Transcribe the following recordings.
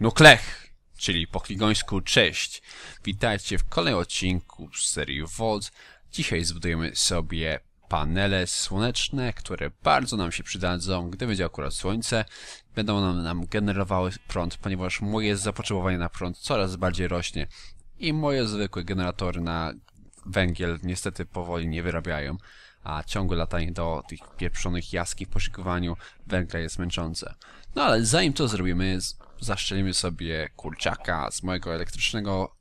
Nuklech, czyli po klingońsku cześć. Witajcie w kolejnym odcinku z serii Volt. Dzisiaj zbudujemy sobie panele słoneczne, które bardzo nam się przydadzą, gdy będzie akurat słońce. Będą nam, nam generowały prąd, ponieważ moje zapotrzebowanie na prąd coraz bardziej rośnie i moje zwykłe generatory na węgiel niestety powoli nie wyrabiają, a ciągłe latanie do tych pieprzonych jaskiń w poszukiwaniu węgla jest męczące. No ale zanim to zrobimy, zaszczelimy sobie kurczaka z mojego elektrycznego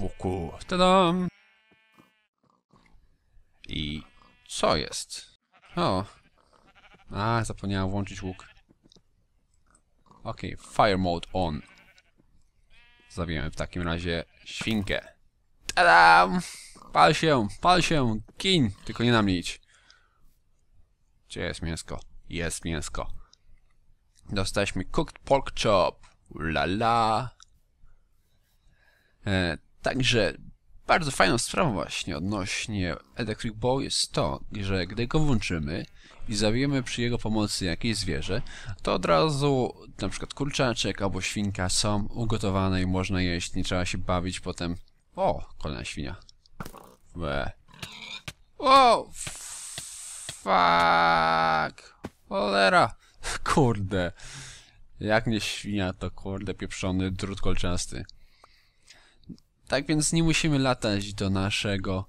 łuku. Tadam! I co jest? O! A, zapomniałem włączyć łuk. Okej, fire mode on. Zawijamy w takim razie świnkę. Tadam! Pal się, pal się, gin! Tylko nie na mnie idź. Gdzie jest mięsko? Jest mięsko. Dostaliśmy cooked pork chop. La la. E, także bardzo fajną sprawą właśnie odnośnie Electric Bow jest to, że gdy go włączymy i zabijemy przy jego pomocy jakieś zwierzę, to od razu na przykład kurczaczek albo świnka są ugotowane i można jeść, nie trzeba się bawić potem. O, kolejna świnia. Łe. O! Fuck! Cholera! Kurde. Jak nie świnia, to kurde pieprzony drut kolczasty. Tak więc nie musimy latać do naszego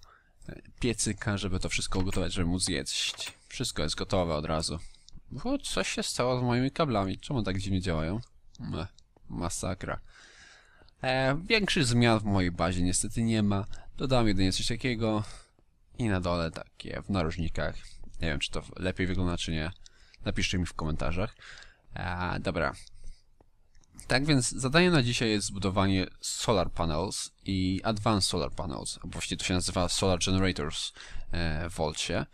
e, piecyka, żeby to wszystko ugotować, żeby móc zjeść. Wszystko jest gotowe od razu. O, coś się stało z moimi kablami. Czemu tak dziwnie działają? Ech, masakra. E, większych zmian w mojej bazie niestety nie ma. Dodam jedynie coś takiego i na dole takie w narożnikach. Nie wiem, czy to lepiej wygląda, czy nie. Napiszcie mi w komentarzach. E, dobra. Tak więc zadaniem na dzisiaj jest zbudowanie solar panels i advanced solar panels, a właściwie to się nazywa solar generators e, w Volcie.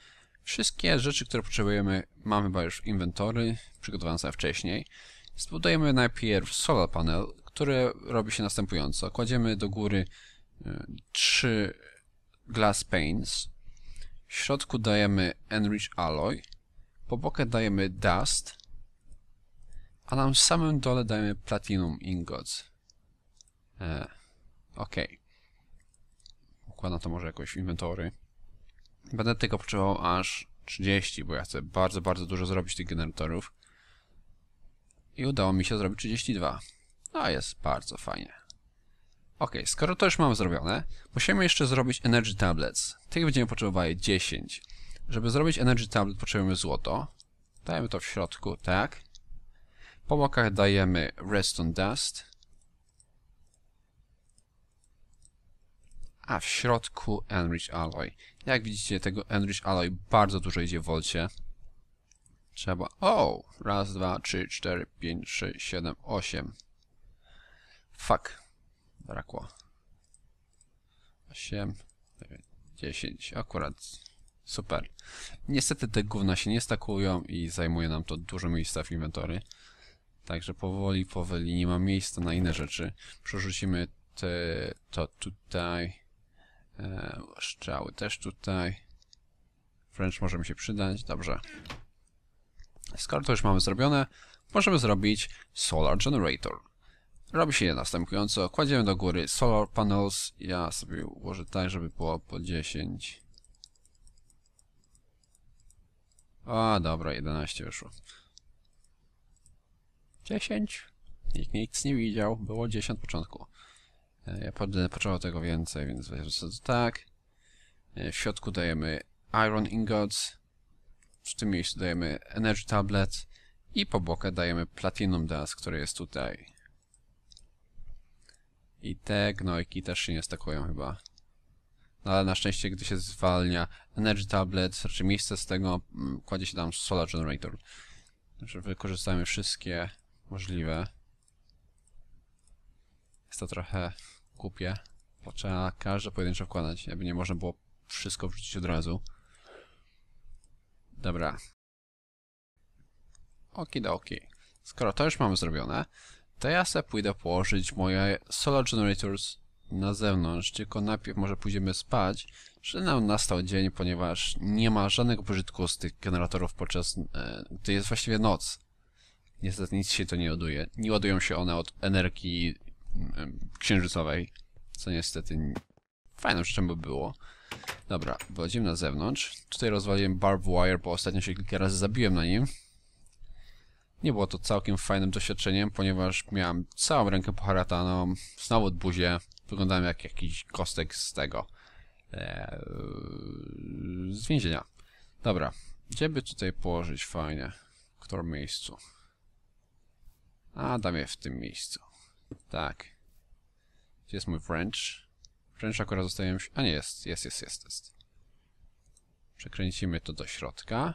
Wszystkie rzeczy, które potrzebujemy mamy chyba już inwentory, przygotowane sobie wcześniej. Zbudujemy najpierw solar panel, który robi się następująco. Kładziemy do góry e, trzy glass panes. W środku dajemy enrich alloy. Po bokach dajemy dust. A na samym dole dajemy platinum ingots. E, ok. Układam to może jakoś w inwentory. Będę tego potrzebował aż 30, bo ja chcę bardzo, bardzo dużo zrobić tych generatorów. I udało mi się zrobić 32. No jest bardzo fajnie. Ok, skoro to już mamy zrobione, musimy jeszcze zrobić Energy Tablets. Tych będziemy potrzebowali 10. Żeby zrobić Energy Tablet potrzebujemy złoto. Dajemy to w środku, tak. Po bokach dajemy Redstone Dust. A w środku Enrich Alloy. Jak widzicie, tego Enrich Alloy bardzo dużo idzie w wolcie. Trzeba... O! Raz, dwa, trzy, cztery, pięć, sześć, siedem, osiem. Fuck. Brakło. 8, 10, akurat super. Niestety te gówna się nie stakują i zajmuje nam to dużo miejsca w inwentory. Także powoli, powoli nie ma miejsca na inne rzeczy. Przerzucimy te, to tutaj. E, strzały też tutaj. Wręcz może mi się przydać. Dobrze. Skoro to już mamy zrobione, możemy zrobić Solar Generator. Robi się je następująco. Kładziemy do góry solar panels. Ja sobie ułożę tak, żeby było po 10. A, dobra, 11 wyszło. 10. Nikt nic nie widział. Było 10 od początku. E, Ja będę potrzebował tego więcej, więc weźmy to tak. E, W środku dajemy iron ingots. W tym miejscu dajemy energy tablet. I po bokach dajemy platinum dust, który jest tutaj. I te gnojki też się nie stakują chyba. No ale na szczęście, gdy się zwalnia Energy Tablet, raczej miejsce z tego, mm, kładzie się tam Solar Generator. Także wykorzystamy wszystkie możliwe. Jest to trochę głupie, bo trzeba każde pojedynczo wkładać, jakby nie można było wszystko wrzucić od razu. Dobra. Okidoki. Skoro to już mamy zrobione, to ja sobie pójdę położyć moje Solar Generators na zewnątrz, tylko najpierw może pójdziemy spać, że nam nastał dzień, ponieważ nie ma żadnego pożytku z tych generatorów podczas, e, gdy jest właściwie noc. Niestety nic się to nie ładuje. Nie ładują się one od energii księżycowej, co niestety fajną rzeczą by było. Dobra, wychodzimy na zewnątrz. Tutaj rozwaliłem barbed wire, bo ostatnio się kilka razy zabiłem na nim. Nie było to całkiem fajnym doświadczeniem, ponieważ miałem całą rękę poharataną, znowu buzię, wyglądałem jak jakiś kostek z tego, e, z więzienia. Dobra, gdzie by tutaj położyć fajnie? W którym miejscu? A, dam je w tym miejscu. Tak. Gdzie jest mój wręcz? Wręcz akurat zostawiam się... A nie, jest, jest, jest, jest, jest. Przekręcimy to do środka.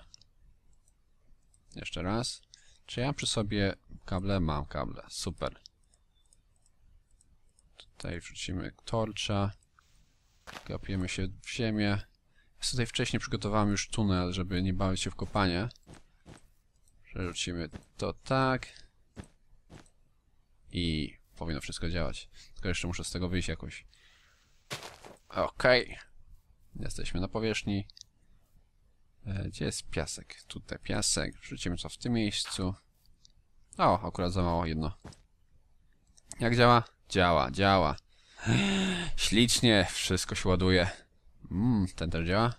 Jeszcze raz. Czy ja przy sobie kable? Mam kable. Super. Tutaj wrzucimy torcza. Gapiemy się w ziemię. Ja tutaj wcześniej przygotowałem już tunel, żeby nie bawić się w kopanie. Przerzucimy to tak. I powinno wszystko działać. Tylko jeszcze muszę z tego wyjść jakoś. Okej. Jesteśmy na powierzchni. E, Gdzie jest piasek? Tutaj piasek. Wrzucimy to w tym miejscu. O, akurat za mało jedno. Jak działa? Działa, działa. Ślicznie, wszystko się ładuje. Mmm, ten też działa?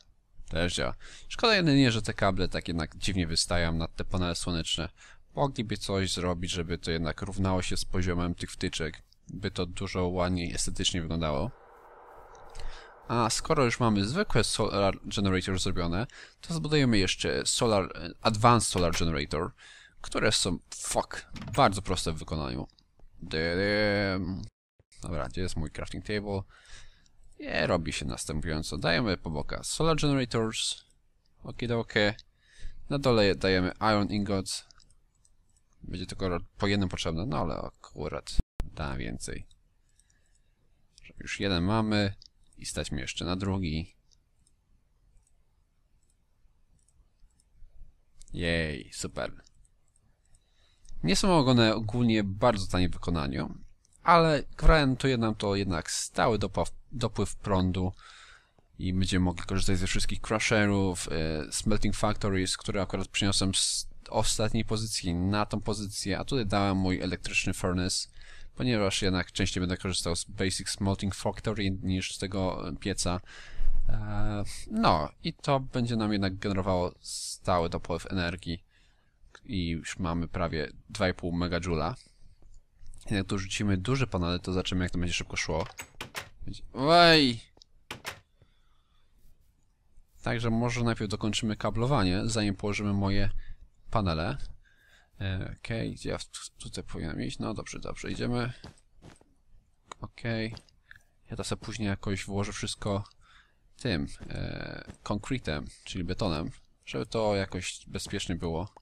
Też działa. Szkoda jedynie, że te kable tak jednak dziwnie wystają nad te panele słoneczne. Mogliby coś zrobić, żeby to jednak równało się z poziomem tych wtyczek. By to dużo ładniej estetycznie wyglądało. A skoro już mamy zwykłe Solar Generator zrobione, to zbudujemy jeszcze Solar, Advanced Solar Generator, które są, fuck, bardzo proste w wykonaniu. Dobra, gdzie jest mój crafting table? Nie, robi się następująco. Dajemy po bokach Solar Generators, okidokie. Na dole dajemy Iron Ingots. Będzie tylko po jednym potrzebne, no ale akurat da więcej. Już jeden mamy. I stać mi jeszcze na drugi. Jej, super. Nie są one ogólnie bardzo tanie w wykonaniu, ale gwarantuję nam to jednak stały dopław, dopływ prądu i będziemy mogli korzystać ze wszystkich crusherów, e, smelting factories, które akurat przyniosłem z ostatniej pozycji na tą pozycję, a tutaj dałem mój elektryczny furnace, ponieważ jednak częściej będę korzystał z Basic Smelting Factory niż z tego pieca. E, No, i to będzie nam jednak generowało stały dopływ energii i już mamy prawie 2,5 megajula. Jak tu rzucimy duże panele, to zobaczymy jak to będzie szybko szło. Oj! Także może najpierw dokończymy kablowanie, zanim położymy moje panele. E, Okej, gdzie ja tu- tutaj powinienem iść? No dobrze, dobrze, idziemy. Okej. Ja to sobie później jakoś włożę wszystko tym, e, konkretem, czyli betonem, żeby to jakoś bezpiecznie było.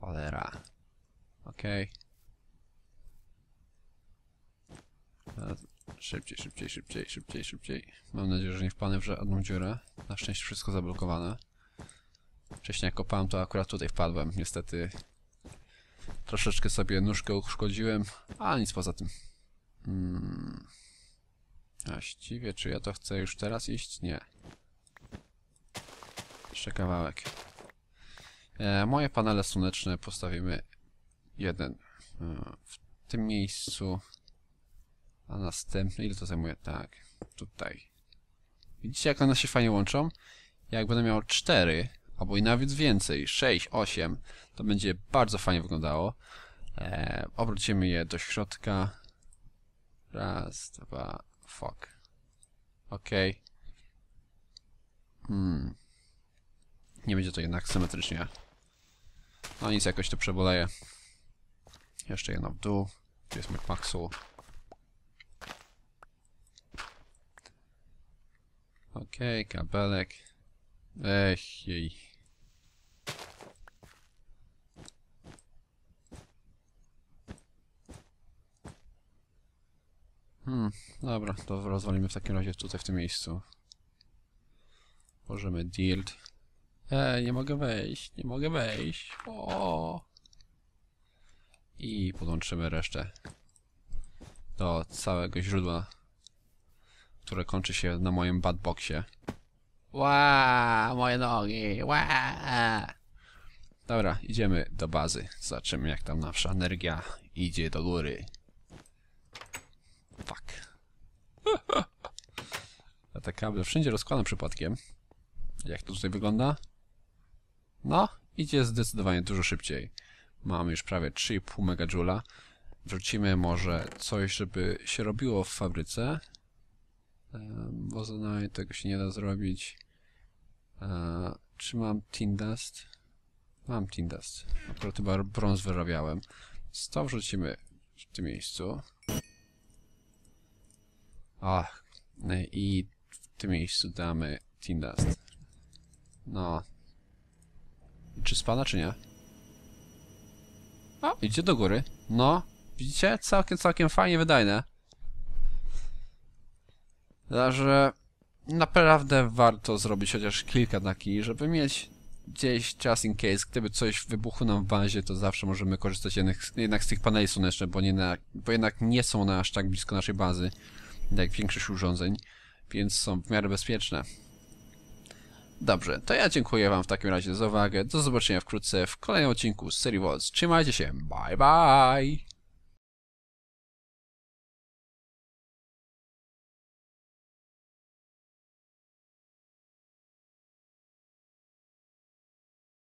Cholera. E, Szybciej, szybciej, szybciej, szybciej, szybciej. Mam nadzieję, że nie wpadnę w żadną dziurę. Na szczęście wszystko zablokowane. Wcześniej jak kopałem, to akurat tutaj wpadłem. Niestety troszeczkę sobie nóżkę uszkodziłem, ale nic poza tym. Hmm. Właściwie, czy ja to chcę już teraz iść? Nie. Jeszcze kawałek. E, moje panele słoneczne postawimy jeden e, w tym miejscu, a następny, ile to zajmuje? Tak, tutaj. Widzicie, jak one się fajnie łączą? Jak będę miał cztery, albo i nawet więcej, 6, 8, to będzie bardzo fajnie wyglądało. E, obrócimy je do środka. Raz, dwa, fuck. Ok. Hmm. Nie będzie to jednak symetrycznie. No nic, jakoś to przeboleje. Jeszcze jedno w dół. Tu jest mój Maxul. Okej, kabelek. Ech, jej. Hmm, dobra, to rozwalimy w takim razie tutaj w tym miejscu. Możemy dild. Ej, nie mogę wejść, nie mogę wejść. O. I podłączymy resztę do całego źródła, które kończy się na moim badboxie. Ła, moje nogi, ła. Dobra, idziemy do bazy. Zobaczymy jak tam nasza energia idzie do góry. Fuck. A te kable wszędzie rozkładam przypadkiem. Jak to tutaj wygląda? No, idzie zdecydowanie dużo szybciej. Mamy już prawie 3,5 MJ. Wrzucimy może coś, żeby się robiło w fabryce. Bo za tego się nie da zrobić. E, czy mam Tin Dust? Mam Tin Dust. Akurat chyba brąz wyrabiałem. To wrzucimy w tym miejscu. Ach, no i w tym miejscu damy Tin Dust. No. Czy spada, czy nie? O, idzie do góry. No, widzicie? Całkiem, całkiem fajnie wydajne. Także naprawdę warto zrobić chociaż kilka takich, żeby mieć gdzieś just in case, gdyby coś wybuchło nam w bazie, to zawsze możemy korzystać jednak, jednak z tych paneli słonecznych, bo, nie na, bo jednak nie są na aż tak blisko naszej bazy, jak większość urządzeń, więc są w miarę bezpieczne. Dobrze, to ja dziękuję wam w takim razie za uwagę. Do zobaczenia wkrótce w kolejnym odcinku z serii Waltz. Trzymajcie się, bye bye!